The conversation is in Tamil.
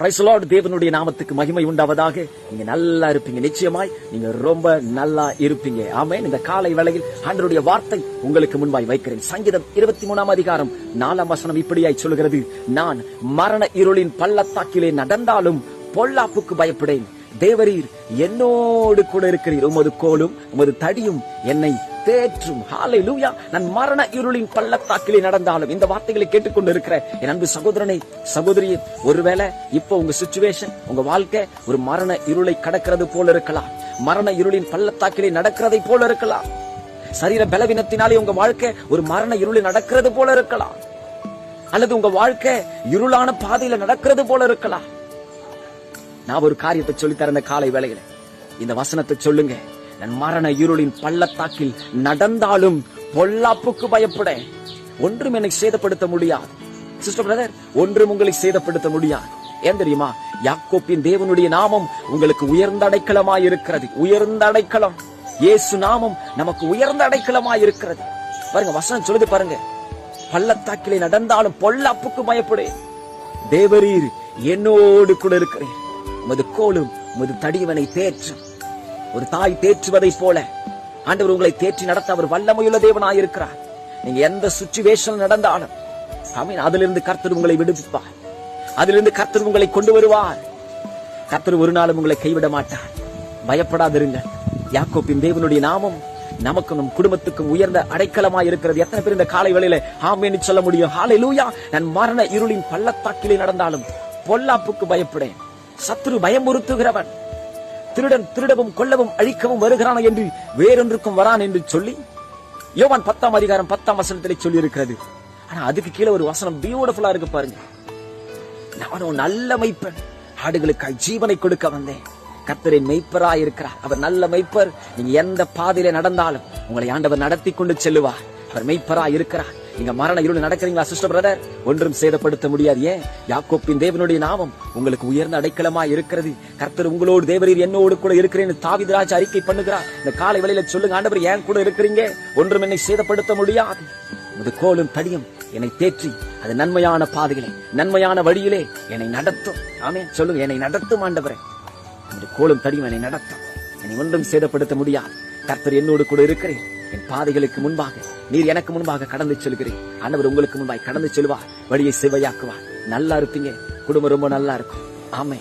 Praise தேவனுடைய நாமத்துக்கு மகிமை உண்டாவதாக. நீங்க நல்லா இருப்பீங்க. நிச்சயமாய் நீங்க ரொம்ப நல்லா இருப்பீங்க. ஆமேன். இந்த காலை வேளையில் ஆண்டவருடைய வார்த்தை உங்களுக்கு முன்பாய் வைக்கிறேன். சங்கீதம் இருபத்தி மூணாம் அதிகாரம் நாலாம் வசனம் இப்படியாய் சொல்கிறது. நான் மரண இருளின் பள்ளத்தாக்கிலே நடந்தாலும் பொல்லாப்புக்கு பயப்படேன். தேவரீர் என்னோடு கூட இருக்கிறீர். உமது கோலும் உமது தடியும் என்னை தேற்றும். ஹalleluya நான் மரண இருளின் பள்ளத்தாக்கிலே நடந்தாலும் இந்த வார்த்தைகளை கேட்டுக்கொண்டு இருக்கிற என் அன்பு சகோதரனை சகோதரியே ஒருவேளை இப்போ உங்க சுச்சுவேஷன் உங்க வாழ்க்கை ஒரு மரண இருளை கடக்கிறது போல இருக்கலாம். மரண இருளின் பள்ளத்தாக்கிலே நடக்கிறதை போல இருக்கலாம். சரீர பலவீனத்தினாலே உங்க வாழ்க்கை ஒரு மரண இருளில் நடக்கிறது போல இருக்கலாம். அல்லது உங்க வாழ்க்கை இருளான பாதையில நடக்கிறது போல இருக்கலாம். நான் ஒரு காரியத்தை சொல்லித்தரேன் இந்த காலை வேலையில இந்த வசனத்தை சொல்லுங்க. மரண இருளின் பள்ளத்தாக்கில் நடந்தாலும் பொல்லாப்புக்கு பயப்பட ஒன்றும் என்னை சேதப்படுத்த முடியாது. சிஸ்டர் பிரதர் ஒன்றும் உங்களை சேதப்படுத்த முடியாது. ஏன் தெரியுமா? யாக்கோப்பின் தேவனுடைய நாமம் உங்களுக்கு உயர்ந்த அடைக்கலமாய் இருக்கிறது உயர்ந்த அடைக்கலம் இயேசு நாமம் நமக்கு உயர்ந்த அடைக்கலமாய் இருக்கிறது பாருங்க வசனம் சொல்லுது பாருங்க. பள்ளத்தாக்கிலே நடந்தாலும் பொல்லாப்புக்கு பயப்படு. தேவரீர் என்னோடு கூட இருக்கிறேன். உமது கோலும் உமது தடியவனை தேற்றும். ஒரு தாய் தேற்றுவதைப் போல. ஆண்டவர் உங்களை தேற்றி நடத்த அவர் வல்லமையுள்ள தேவனாய் இருக்கிறார் நீங்க எந்த சுச்சுவேஷன் நடந்தாலும் ஆமீன் அதிலிருந்து கர்த்தர் உங்களை விடுவிப்பார். அதிலிருந்து கர்த்தர் உங்களை கொண்டு வருவார். கர்த்தர் ஒரு நாளும் உங்களை கைவிட மாட்டார். பயப்படாதிருங்க யாக்கோப்பின் தேவனுடைய நாமம் நமக்கும் நம் குடும்பத்துக்கும் உயர்ந்த அடைக்கலமாய் இருக்கிறது எத்தனை பேர் இந்த காலை வேளையில ஆமேன்னு சொல்ல முடியும்? ஹalleluya நான் மரண இருளின் பள்ளத்தாக்கிலே நடந்தாலும் பொல்லாப்புக்கு பயப்படேன். சத்துரு பயமுறுத்துகிறவன். திருடன் திருடவும் கொல்லவும் அழிக்கவும் வருகிறான் என்று வேறொன்றுக்கும் வரான் என்று சொல்லி யோவான் பத்தாம் அதிகாரம் பத்தாம் வசனத்திலே சொல்லி இருக்கிறது ஆனா அதுக்கு கீழே ஒரு வசனம் பியூட்டிஃபுல்லா இருக்கு பாருங்க. நானும் நல்ல மெய்ப்பன் ஆடுகளுக்கு ஜீவனை கொடுக்க வந்தேன். கத்தரின் மெய்ப்பரா இருக்கிறார். அவர் நல்ல மெய்ப்பர். நீங்க எந்த பாதையில நடந்தாலும் உங்களை ஆண்டவர் நடத்தி கொண்டு செல்லுவார். அவர் மெய்ப்பரா இருக்கிறார். நீங்க மரண இருள் நடக்கிறீங்களா சிஸ்டர் பிரதர் ஒன்றும் சேதப்படுத்த முடியாது ஏன்? யாக்கோப்பின் தேவனுடைய நாமம் உங்களுக்கு உயர்ந்த அடைக்கலமா இருக்கிறது. கர்த்தர் உங்களோடு தேவரீர் என்னோடு கூட இருக்கிறேன்னு தாவிதராஜ் அறிக்கை பண்ணுகிறார். இந்த காலை வேளையில சொல்லுங்க ஆண்டவர் ஏன் கூட இருக்கிறீங்க? ஒன்றும் என்னை சேதப்படுத்த முடியாது. உமது கோலும் தடியும் என்னை தேற்றி அது நன்மையான பாதையிலே நன்மையான வழியிலே என்னை நடத்தும். ஆமே சொல்லுங்க என்னை நடத்தும் ஆண்டவரே. உமது கோலும் தடியும் என்னை நடத்தும். என்னை ஒன்றும் சேதப்படுத்த முடியாது. கர்த்தர் என்னோடு கூட இருக்கிறேன். என் பாதைகளுக்கு முன்பாக நீர் எனக்கு முன்பாக கடந்து செல்கிறேன் ஆண்டவர் உங்களுக்கு முன்பாக கடந்து செல்வார் வழியை சிவையாக்குவார் நல்லா இருப்பீங்க. குடும்பம் ரொம்ப நல்லா இருக்கும். ஆமை